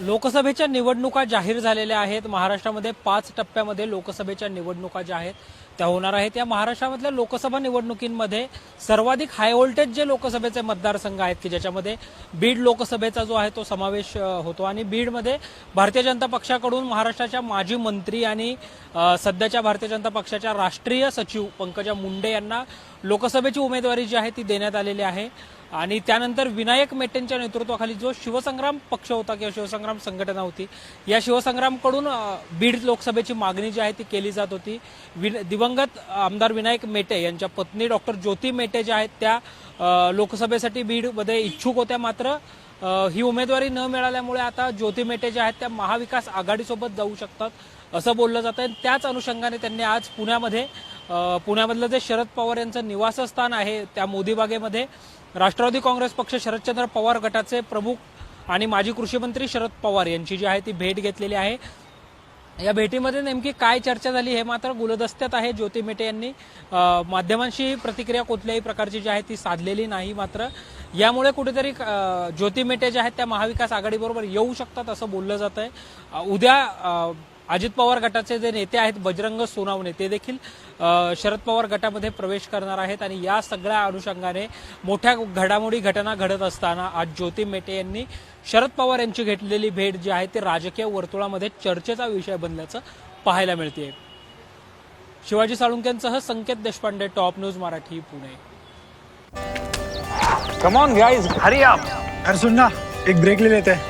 लोकसभेच्या निवडणुका जाहीर झालेल्या आहेत. महाराष्ट्रामध्ये पाच टप्प्यामध्ये लोकसभेच्या निवडणुका ज्या आहेत त्या होणार आहेत. या महाराष्ट्रामधल्या लोकसभा निवडणुकींमध्ये सर्वाधिक हाय व्होल्टेज जे लोकसभेचे मतदारसंघ आहेत की ज्याच्यामध्ये बीड लोकसभेचा जो आहे तो समावेश होतो. आणि बीडमध्ये भारतीय जनता पक्षाकडून महाराष्ट्राच्या माजी मंत्री आणि सध्याच्या भारतीय जनता पक्षाच्या राष्ट्रीय सचिव पंकजा मुंडे यांना लोकसभेची उमेदवारी जी आहे ती देण्यात आलेली आहे. आणि त्यानंतर विनायक मेटेंच्या नेतृत्वाखाली जो शिवसंग्राम पक्ष होता किंवा शिवसंग्राम संघटना होती या शिवसंग्रामकडून बीड लोकसभेची मागणी जी आहे ती केली जात होती. विन दिवंगत आमदार विनायक मेटे यांच्या पत्नी डॉक्टर ज्योती मेटे ज्या आहेत त्या लोकसभेसाठी बीडमध्ये इच्छुक होत्या मात्र ही उमेदवारी न मिळाल्यामुळे आता ज्योती मेटे ज्या आहेत त्या महाविकास आघाडीसोबत जाऊ शकतात असं बोललं जातं आणि त्याच अनुषंगाने त्यांनी आज पुण्यामध्ये पुण्यामधलं जे शरद पवार यांचं निवासस्थान आहे त्या मोदी बागेमध्ये राष्ट्रवादी काँग्रेस पक्ष शरदचंद्र पवार गटाचे प्रमुख आणि माजी कृषी मंत्री शरद पवार यांची जी आहे ती भेट घेतलेली आहे. या भेटीमध्ये नेमकी काय चर्चा झाली हे मात्र गुलदस्त्यात आहे. ज्योती मेटे यांनी माध्यमांशी प्रतिक्रिया कुठल्याही प्रकारची जी आहे ती साधलेली नाही मात्र. यामुळे कुठेतरी ज्योती मेटे ज्या आहेत त्या महाविकास आघाडीबरोबर येऊ शकतात असं बोललं जात आहे उद्या अजित पवार गटाचे जे नेते आहेत बजरंग सोनावणे ते देखील शरद पवार गटामध्ये प्रवेश करणार आहेत आणि या सगळ्या अनुषंगाने मोठ्या घडामोडी घटना घडत असताना आज ज्योती मेटे यांनी शरद पवार यांची घेतलेली भेट जी आहे ती राजकीय वर्तुळामध्ये चर्चेचा विषय बनल्याचं पाहायला मिळते Shivaji साळुंक्यांसह Sanket Deshpande top news Marathi Pune. Come on guys hurry up अरे सुन ना एक ब्रेक ले लेते हैं.